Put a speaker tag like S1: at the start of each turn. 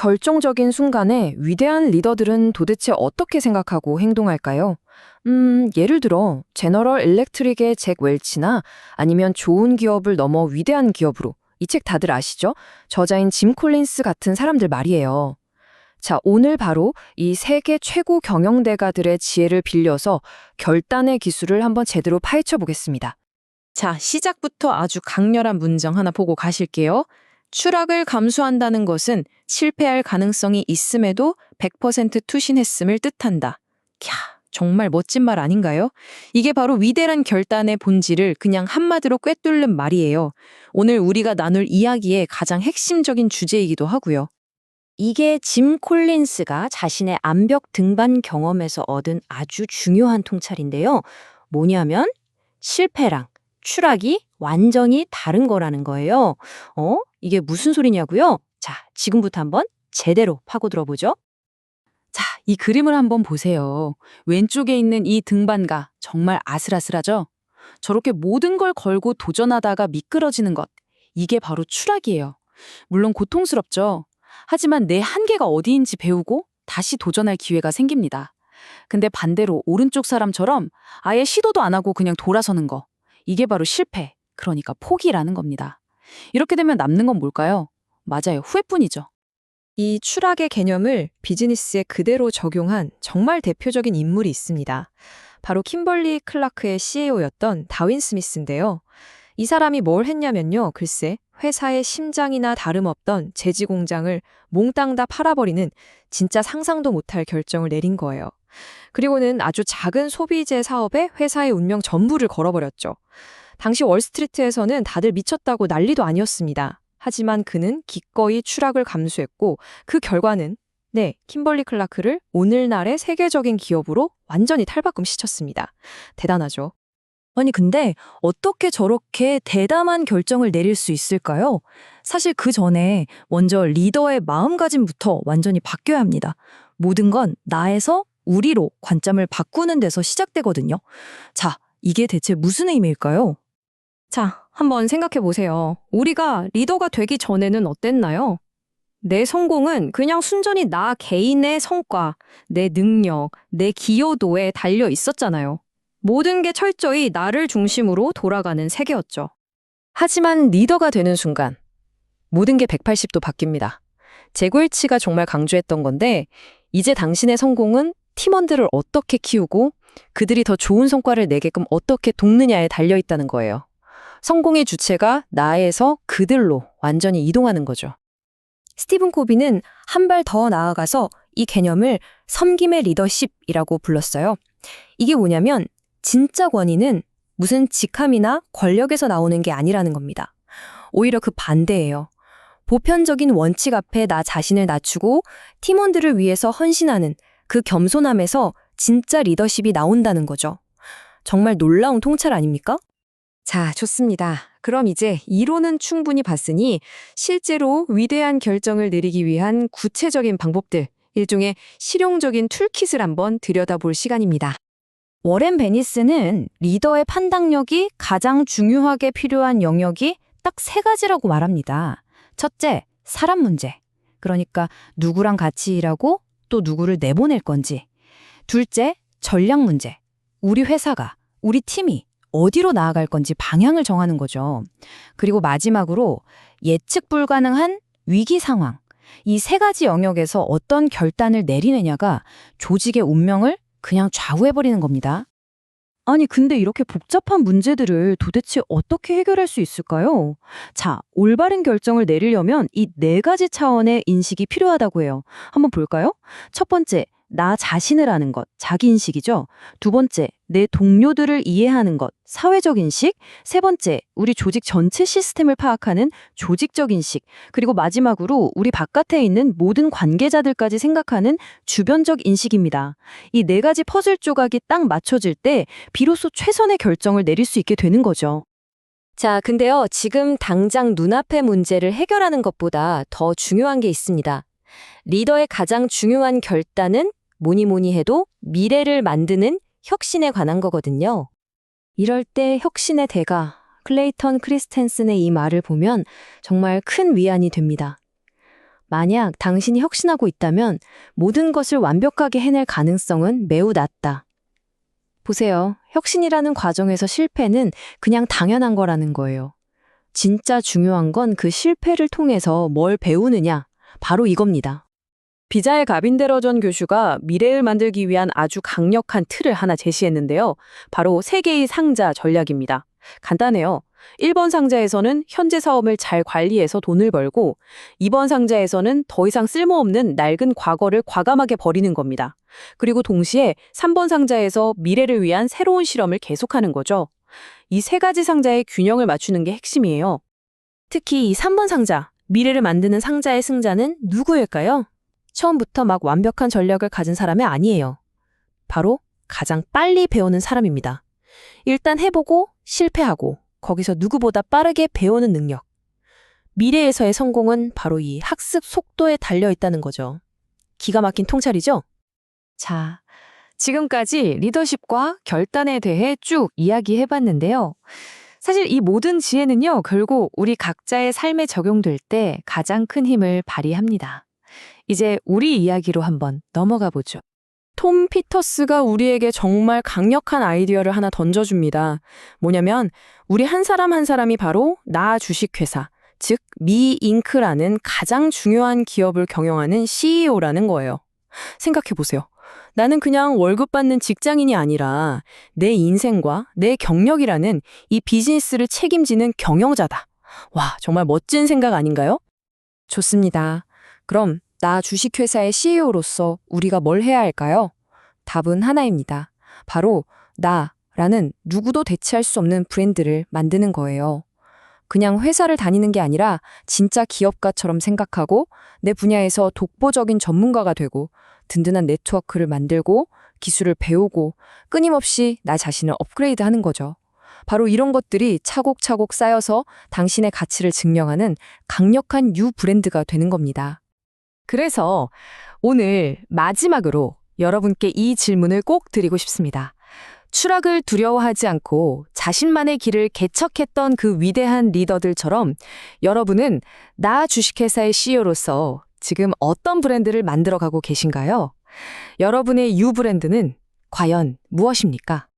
S1: 결정적인 순간에 위대한 리더들은 도대체 어떻게 생각하고 행동할까요? 음, 예를 들어 제너럴 일렉트릭의 잭 웰치나 아니면 좋은 기업을 넘어 위대한 기업으로 이 책 다들 아시죠? 저자인 짐 콜린스 같은 사람들 말이에요. 자, 오늘 바로 이 세계 최고 경영대가들의 지혜를 빌려서 결단의 기술을 한번 제대로 파헤쳐 보겠습니다.
S2: 자, 시작부터 아주 강렬한 문장 하나 보고 가실게요. 추락을 감수한다는 것은 실패할 가능성이 있음에도 100% 투신했음을 뜻한다. 캬, 정말 멋진 말 아닌가요? 이게 바로 위대한 결단의 본질을 그냥 한마디로 꿰뚫는 말이에요. 오늘 우리가 나눌 이야기의 가장 핵심적인 주제이기도 하고요.
S3: 이게 짐 콜린스가 자신의 암벽 등반 경험에서 얻은 아주 중요한 통찰인데요. 뭐냐면 실패랑 추락이 완전히 다른 거라는 거예요. 어? 이게 무슨 소리냐고요? 자, 지금부터 한번 제대로 파고 들어보죠.
S2: 자, 이 그림을 한번 보세요. 왼쪽에 있는 이 등반가 정말 아슬아슬하죠? 저렇게 모든 걸 걸고 도전하다가 미끄러지는 것. 이게 바로 추락이에요. 물론 고통스럽죠. 하지만 내 한계가 어디인지 배우고 다시 도전할 기회가 생깁니다. 근데 반대로 오른쪽 사람처럼 아예 시도도 안 하고 그냥 돌아서는 거. 이게 바로 실패. 그러니까 포기라는 겁니다. 이렇게 되면 남는 건 뭘까요? 맞아요. 후회뿐이죠.
S4: 이 추락의 개념을 비즈니스에 그대로 적용한 정말 대표적인 인물이 있습니다. 바로 킴벌리 클라크의 CEO였던 다윈 스미스인데요. 이 사람이 뭘 했냐면요. 글쎄, 회사의 심장이나 다름없던 제지 공장을 몽땅 다 팔아버리는 진짜 상상도 못할 결정을 내린 거예요. 그리고는 아주 작은 소비재 사업에 회사의 운명 전부를 걸어버렸죠. 당시 월스트리트에서는 다들 미쳤다고 난리도 아니었습니다. 하지만 그는 기꺼이 추락을 감수했고 그 결과는 네, 킴벌리 클라크를 오늘날의 세계적인 기업으로 완전히 탈바꿈 시켰습니다. 대단하죠.
S3: 아니, 근데 어떻게 저렇게 대담한 결정을 내릴 수 있을까요? 사실 그 전에 먼저 리더의 마음가짐부터 완전히 바뀌어야 합니다. 모든 건 나에서 우리로 관점을 바꾸는 데서 시작되거든요. 자, 이게 대체 무슨 의미일까요?
S4: 자, 한번 생각해 보세요. 우리가 리더가 되기 전에는 어땠나요? 내 성공은 그냥 순전히 나 개인의 성과, 내 능력, 내 기여도에 달려 있었잖아요. 모든 게 철저히 나를 중심으로 돌아가는 세계였죠.
S1: 하지만 리더가 되는 순간 모든 게 180도 바뀝니다. 제골치가 정말 강조했던 건데 이제 당신의 성공은 팀원들을 어떻게 키우고 그들이 더 좋은 성과를 내게끔 어떻게 돕느냐에 달려 있다는 거예요. 성공의 주체가 나에서 그들로 완전히 이동하는 거죠.
S4: 스티븐 코비는 한 발 더 나아가서 이 개념을 섬김의 리더십이라고 불렀어요. 이게 뭐냐면 진짜 권위는 무슨 직함이나 권력에서 나오는 게 아니라는 겁니다. 오히려 그 반대예요. 보편적인 원칙 앞에 나 자신을 낮추고 팀원들을 위해서 헌신하는 그 겸손함에서 진짜 리더십이 나온다는 거죠. 정말 놀라운 통찰 아닙니까?
S2: 자, 좋습니다. 그럼 이제 이론은 충분히 봤으니 실제로 위대한 결정을 내리기 위한 구체적인 방법들, 일종의 실용적인 툴킷을 한번 들여다볼 시간입니다.
S3: 워렌 베니스는 리더의 판단력이 가장 중요하게 필요한 영역이 딱 세 가지라고 말합니다. 첫째, 사람 문제. 그러니까 누구랑 같이 일하고 또 누구를 내보낼 건지. 둘째, 전략 문제. 우리 회사가, 우리 팀이 어디로 나아갈 건지 방향을 정하는 거죠. 그리고 마지막으로 예측 불가능한 위기 상황. 이 세 가지 영역에서 어떤 결단을 내리느냐가 조직의 운명을 그냥 좌우해버리는 겁니다. 아니, 근데 이렇게 복잡한 문제들을 도대체 어떻게 해결할 수 있을까요? 자, 올바른 결정을 내리려면 이 네 가지 차원의 인식이 필요하다고 해요. 한번 볼까요? 첫 번째, 나 자신을 아는 것, 자기인식이죠. 두 번째, 내 동료들을 이해하는 것, 사회적 인식. 세 번째, 우리 조직 전체 시스템을 파악하는 조직적 인식. 그리고 마지막으로 우리 바깥에 있는 모든 관계자들까지 생각하는 주변적 인식입니다. 이 네 가지 퍼즐 조각이 딱 맞춰질 때 비로소 최선의 결정을 내릴 수 있게 되는 거죠.
S4: 자, 근데요, 지금 당장 눈앞의 문제를 해결하는 것보다 더 중요한 게 있습니다. 리더의 가장 중요한 결단은 뭐니 뭐니 해도 미래를 만드는 혁신에 관한 거거든요. 이럴 때 혁신의 대가, 클레이턴 크리스텐슨의 이 말을 보면 정말 큰 위안이 됩니다.
S3: 만약 당신이 혁신하고 있다면 모든 것을 완벽하게 해낼 가능성은 매우 낮다. 보세요. 혁신이라는 과정에서 실패는 그냥 당연한 거라는 거예요. 진짜 중요한 건 그 실패를 통해서 뭘 배우느냐. 바로 이겁니다.
S2: 비자의 가빈데러 전 교수가 미래를 만들기 위한 아주 강력한 틀을 하나 제시했는데요. 바로 세 개의 상자 전략입니다. 간단해요. 1번 상자에서는 현재 사업을 잘 관리해서 돈을 벌고 2번 상자에서는 더 이상 쓸모없는 낡은 과거를 과감하게 버리는 겁니다. 그리고 동시에 3번 상자에서 미래를 위한 새로운 실험을 계속하는 거죠. 이 세 가지 상자의 균형을 맞추는 게 핵심이에요.
S3: 특히 이 3번 상자, 미래를 만드는 상자의 승자는 누구일까요? 처음부터 막 완벽한 전략을 가진 사람이 아니에요. 바로 가장 빨리 배우는 사람입니다. 일단 해보고 실패하고 거기서 누구보다 빠르게 배우는 능력. 미래에서의 성공은 바로 이 학습 속도에 달려 있다는 거죠. 기가 막힌 통찰이죠?
S1: 자, 지금까지 리더십과 결단에 대해 쭉 이야기해봤는데요. 사실 이 모든 지혜는요, 결국 우리 각자의 삶에 적용될 때 가장 큰 힘을 발휘합니다. 이제 우리 이야기로 한번 넘어가 보죠.
S4: 톰 피터스가 우리에게 정말 강력한 아이디어를 하나 던져줍니다. 뭐냐면 우리 한 사람 한 사람이 바로 나 주식회사, 즉 미잉크라는 가장 중요한 기업을 경영하는 CEO라는 거예요. 생각해 보세요. 나는 그냥 월급 받는 직장인이 아니라 내 인생과 내 경력이라는 이 비즈니스를 책임지는 경영자다. 와, 정말 멋진 생각 아닌가요? 좋습니다. 그럼 나 주식회사의 CEO로서 우리가 뭘 해야 할까요? 답은 하나입니다. 바로 나라는 누구도 대체할 수 없는 브랜드를 만드는 거예요. 그냥 회사를 다니는 게 아니라 진짜 기업가처럼 생각하고 내 분야에서 독보적인 전문가가 되고 든든한 네트워크를 만들고 기술을 배우고 끊임없이 나 자신을 업그레이드 하는 거죠. 바로 이런 것들이 차곡차곡 쌓여서 당신의 가치를 증명하는 강력한 유 브랜드가 되는 겁니다. 그래서 오늘 마지막으로 여러분께 이 질문을 꼭 드리고 싶습니다. 추락을 두려워하지 않고 자신만의 길을 개척했던 그 위대한 리더들처럼 여러분은 나 주식회사의 CEO로서 지금 어떤 브랜드를 만들어가고 계신가요? 여러분의 유 브랜드는 과연 무엇입니까?